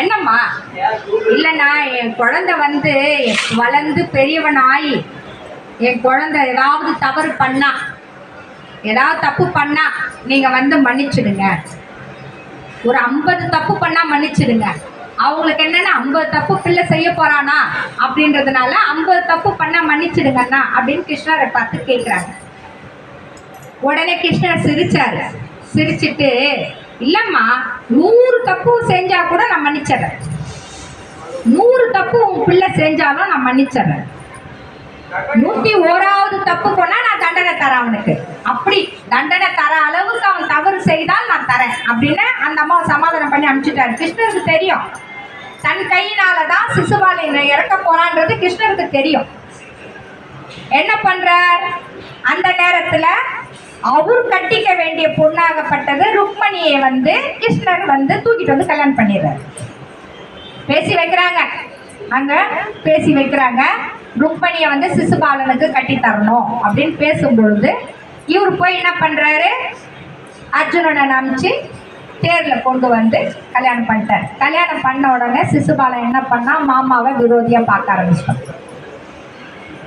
என்னம்மா? இல்லைண்ணா என் குழந்தை வந்து வளர்ந்து பெரியவன் ஆகி என் குழந்தை ஏதாவது தவறு பண்ணா ஏதாவது தப்பு பண்ணா நீங்க வந்து மன்னிச்சிடுங்க. ஒரு ஐம்பது தப்பு பண்ணா மன்னிச்சிடுங்க. அவங்களுக்கு என்னன்னா ஐம்பது தப்பு பிள்ளை செய்ய போறானா அப்படின்றதுனால ஐம்பது தப்பு பண்ணா மன்னிச்சிடுங்கண்ணா அப்படின்னு கிருஷ்ணரை பார்த்து கேட்குறாங்க உடனே கிருஷ்ணர் சிரிச்சாரு. சிரிச்சிட்டு இல்லம்மா நூறு தப்பு செஞ்சா கூட நான் மன்னிச்சிடறேன். நூறு தப்பு உன் பிள்ளை செஞ்சாலும் நான் மன்னிச்சிடறேன். நூத்தி ஓராவது தப்பு போனா நான் தண்டனை தரேன் அவனுக்கு. அப்படி தண்டனை தர அளவுக்கு அவன் தவறு செய்தால் நான் தரேன் அப்படின்னு அந்த அம்மாவை சமாதானம் பண்ணி அனுப்பிச்சிட்டாரு. கிருஷ்ணருக்கு தெரியும். தன் கையினால தான் சிசுபாலை இறக்க போறான்றது கிருஷ்ணருக்கு தெரியும். என்ன பண்ற? அந்த நேரத்துல அவர் கட்டிக்க வேண்டிய பொண்ணாகப்பட்டது ருக்மணியை வந்து கிருஷ்ணர் வந்து தூக்கிட்டு வந்து கல்யாணம் பண்ணிடுறாரு. பேசி வைக்கிறாங்க. அங்க பேசி வைக்கிறாங்க. ருக்மணியை வந்து சிசுபாலனுக்கு கட்டி தரணும் அப்படின்னு பேசும் பொழுது இவர் போய் என்ன பண்றாரு? அர்ஜுனனை நம்பிச்சு தேர்ல கொண்டு வந்து கல்யாணம் பண்ணிட்டார். கல்யாணம் பண்ண உடனே சிசுபாலன் என்ன பண்ணா? மாமாவை விரோதியா பார்க்க ஆரம்பிச்சிட்டான்.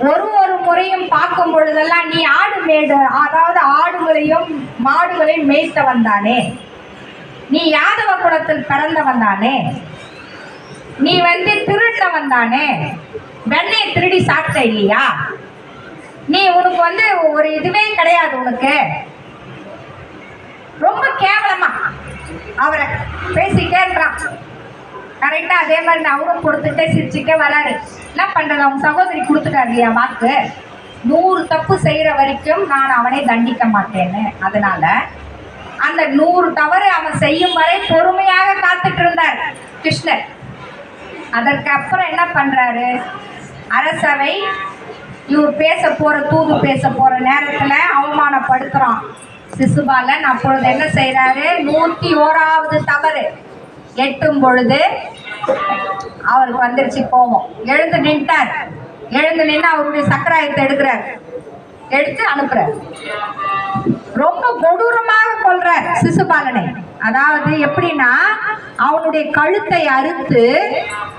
ஒரு ஒரு முறையும் பார்க்கும் பொழுதெல்லாம் நீ ஆடு மேடு அதாவது ஆடுகளையும் மாடுகளையும் மேய்த்தவன் தானே நீ யாதவ குலத்தில் பிறந்தவன் தானே நீ வந்து திருட்ட தானே வெண்ணையை திருடி சாப்பிட்ட இல்லையா? நீ உனக்கு வந்து ஒரு இதுவே கிடையாது உனக்கு. ரொம்ப கேவலமா அவரை பேசிட்டே இருக்கிறான் கரெக்டாக அதே மாதிரி நான் அவரும் கொடுத்துட்டே சிரிச்சுட்டே வராரு. என்ன பண்ணுறது அவங்க சகோதரி கொடுத்துட்டாரு இல்லையா வாக்கு? நூறு தப்பு செய்கிற வரைக்கும் நான் அவனை தண்டிக்க மாட்டேன்னு. அதனால அந்த நூறு தவறு அவன் செய்யும் வரை பொறுமையாக காத்துட்டு இருந்தார் கிருஷ்ணர். அதற்கு அப்புறம் என்ன பண்றாரு? அரசவை இவர் பேச போற தூது பேச போற நேரத்துல அவமானப்படுத்துறான். சிசுபாலன் அப்பொழுது என்ன செய்கிறாரு நூத்தி ஓராவது தவறு. எட்டும் பொழுது அவருக்கு வந்துருச்சு கோபம். எழுந்து நின்ட்டார். எழுந்து நின்று அவருடைய சக்கராயத்தை எடுக்கிறார். எடுத்து அனுப்புறார். ரொம்ப கொடூரமாக கொள்றார் சிசுபாலனை அதாவது எப்படின்னா அவனுடைய கழுத்தை அறுத்து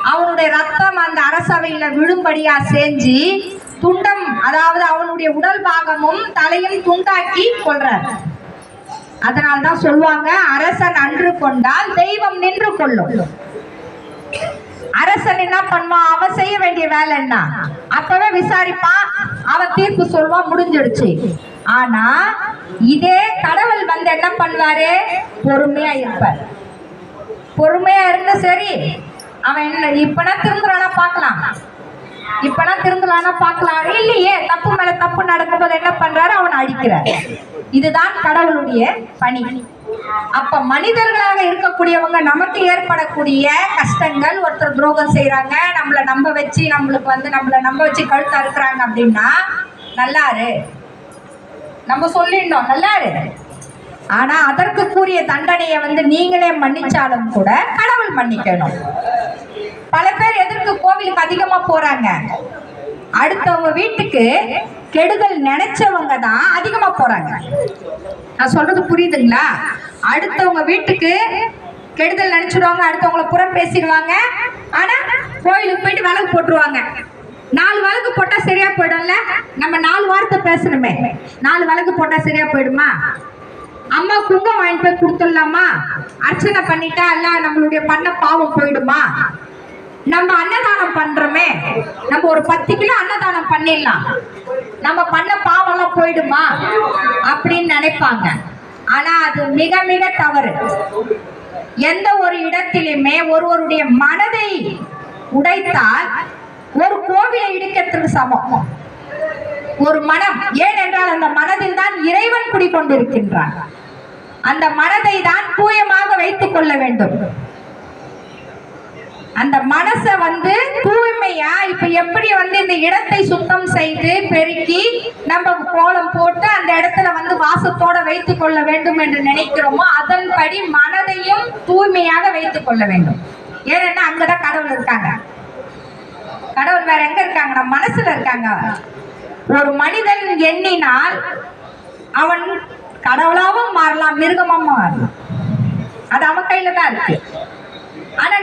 அவனுடைய ரத்தம் அந்த அரசவையில விழும்படியா செஞ்சு துண்டம் அதாவது அவனுடைய உடல் பாகமும் தலையும் துண்டாக்கி கொள்றார் அதனால தான் சொல்லுவாங்க அரசன் அன்று கொண்டால் தெய்வம் நின்று கொள்ளும். அரசன் என்ன பண்ணுவான்? அவன் செய்ய வேண்டிய வேலை என்ன? அப்பவே விசாரிப்பான். அவன் தீர்ப்பு சொல்வான் முடிஞ்சிடுச்சு. ஆனா இதே கடவுள் வந்து என்ன பண்ணுவாரு? பொறுமையா இருப்பார். பொறுமையா இருந்தா சரி. அவன் என்ன இப்பனா திருந்துறானா பார்க்கலாம். இப்பனா திருந்தலானா பார்க்கலாம். இல்லையே தப்பு மேல தப்பு நடக்கும்போது என்ன பண்றாரு? அவனை அடிக்கிறார். இதுதான் கடவுளுடைய பணி. அப்ப மனிதர்களாக இருக்கக்கூடியவங்க நமக்கு ஏற்படக்கூடிய கஷ்டங்கள் ஒருத்தர் துரோகம் செய்யறாங்க நம்மளை நம்ப வச்சு நம்மளுக்கு வந்து நம்மளை நம்ப வச்சு கழுத்து அறுக்குறாங்க அப்படின்னா நல்லாரு. நம்ம சொல்லிடணும் நல்லாரு. ஆனா அதற்கு கூறிய தண்டனையை வந்து நீங்களே மன்னிச்சாலும் கூட கடவுள் மன்னிக்கணும். பல பேர் எதற்கு கோவிலுக்கு அதிகமா போறாங்க. அடுத்தவங்க வீட்டுக்கு கெடுதல் நினைச்சவங்க தான் அதிகமா போறாங்க. நான் சொல்றது புரியுதுங்களா? அடுத்தவங்க வீட்டுக்கு கெடுதல் நினைச்சிடுவாங்க அடுத்தவங்கள புறம் பேசிடுவாங்க ஆனா கோயிலுக்கு போயிட்டு விலகு போட்டுருவாங்க. நாலு வழக்கு போட்டா சரியா போயிடும்ல? நம்ம நாலு வார்த்தை பேசணுமே. நாலு வழக்கு போட்டா சரியா போயிடுமா? அம்மா குங்கம் வாங்கிட்டு போய் கொடுத்துடலாமா? அர்ச்சனை பண்ணிட்டா எல்லாம் நம்மளுடைய பண்ண பாவம் போயிடுமா? நம்ம அன்னதானம் பண்றோமே. நம்ம ஒரு பத்து கிலோ அன்னதானம் பண்ணிடலாம். நம்ம பண்ண பாவம்லாம் போயிடுமா? அப்படின்னு நினைப்பாங்க. ஆனா அது மிக மிக தவறு. எந்த ஒரு இடத்திலுமே ஒருவருடைய மனதை உடைத்தால் ஒரு கோவிலை இடிக்கிறதுக்கு சமம். ஒரு மனம் ஏனென்றால் அந்த மனதில் தான் இறைவன் குடிக்கொண்டிருக்கின்றான் அந்த மனதை தான் தூயமாக வைத்துக் கொள்ள வேண்டும். அந்த மனசை வந்து தூய்மையா இப்ப எப்படி வந்து இந்த இடத்தை சுத்தம் செய்து பெருக்கி நம்ம கோலம் போட்டு அந்த இடத்துல வந்து வாசத்தோட வைத்துக் கொள்ள வேண்டும் என்று நினைக்கிறோமோ அதன்படி மனதையும் தூய்மையாக வைத்துக் கொள்ள வேண்டும். ஏன்னா அங்கதான் கடவுள் இருக்காங்க. கடவுள் வேற எங்க இருக்காங்க? நம்ம மனசுல இருக்காங்க. ஒரு மனிதன் எண்ணினால் அவன் கடவுளாவும் மாறலாம் மிருகமாவும் மாறலாம் அது அவன் கையில தான் இருக்கு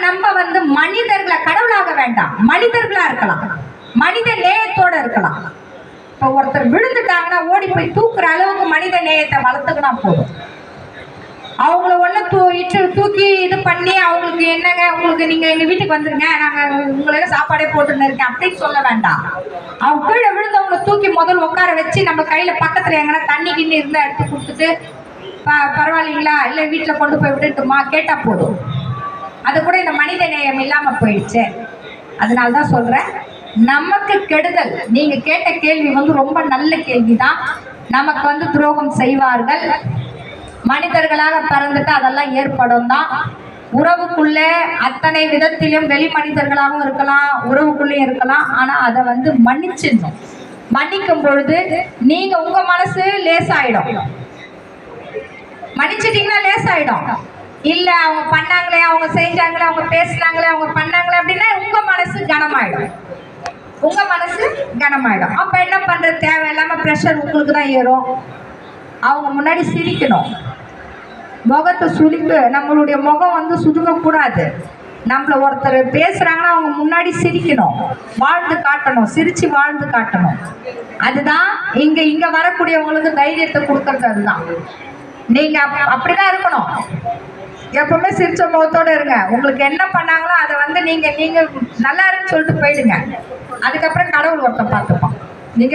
நம்ம வந்து மனிதர்களை கடவுளாக வேண்டாம். மனிதர்களா இருக்கலாம். மனித நேயத்தோட இருக்கலாம். இப்போ ஒருத்தர் விழுந்துட்டாங்கன்னா ஓடி போய் தூக்குற அளவுக்கு மனித நேயத்தை வளர்த்துக்கினா போதும். அவங்கள ஒன்று தூ இட்டு தூக்கி இது பண்ணி அவங்களுக்கு என்னங்க உங்களுக்கு நீங்கள் எங்கள் வீட்டுக்கு வந்துருங்க நாங்கள் உங்களுக்கு சாப்பாடே போட்டுன்னு இருக்கேன் அப்படின்னு சொல்ல வேண்டாம். அவங்க கீழே விழுந்தவங்களை தூக்கி முதல் உட்கார வச்சு நம்ம கையில் பக்கத்தில் எங்கன்னா தண்ணி கிண்ணி இருந்தால் எடுத்து கொடுத்துட்டு ப பரவாயில்லைங்களா? இல்லை வீட்டில் கொண்டு போய் விட்டுட்டுமா? கேட்டால் போதும். அது கூட இந்த மனித நேயம் இல்லாமல் போயிடுச்சு. அதனால தான் சொல்கிறேன் நமக்கு கெடுதல் நீங்கள் கேட்ட கேள்வி வந்து ரொம்ப நல்ல கேள்வி தான் நமக்கு வந்து துரோகம் செய்வார்கள். மனிதர்களாக பிறந்துட்டு அதெல்லாம் ஏற்படும் தான் உறவுக்குள்ள அத்தனை விதத்திலும் வெளி மனிதர்களாகவும் இருக்கலாம் உறவுக்குள்ளேயும் இருக்கலாம். ஆனால் அதை வந்து மன்னிச்சிடணும். மன்னிக்கும் பொழுது நீங்கள் உங்கள் மனசு லேசாயிடும். மன்னிச்சிட்டிங்கன்னா லேசாயிடும். இல்ல அவங்க பண்ணாங்களே அவங்க செஞ்சாங்களே அவங்க பேசினாங்களே அவங்க பண்ணாங்களே அப்படின்னா உங்க மனசு கனமாயிடும். உங்க மனசு கனமாயிடும். அப்ப என்ன பண்றது? தேவையில்லாம ப்ரெஷர் உங்களுக்கு தான் ஏறும். அவங்க முன்னாடி சிரிக்கணும். முகத்தை சுழிப்பு நம்மளுடைய முகம் வந்து சுதுங்கக்கூடாது நம்மள ஒருத்தர் பேசுறாங்கன்னா அவங்க முன்னாடி சிரிக்கணும். வாழ்ந்து காட்டணும். சிரிச்சு வாழ்ந்து காட்டணும். அதுதான் இங்க இங்க வரக்கூடியவங்களுக்கு தைரியத்தை கொடுக்கறது அதுதான் நீங்க அப்- அப்படிதான் இருக்கணும். எப்பவுமே சிரிச்ச முகத்தோட இருங்க. உங்களுக்கு என்ன பண்ணாங்களோ அதை வந்து நீங்க நீங்க நல்லா இருக்குன்னு சொல்லிட்டு போயிடுங்க. அதுக்கப்புறம் கடவுள் ஒருத்தன் பார்த்துப்பான். நீங்க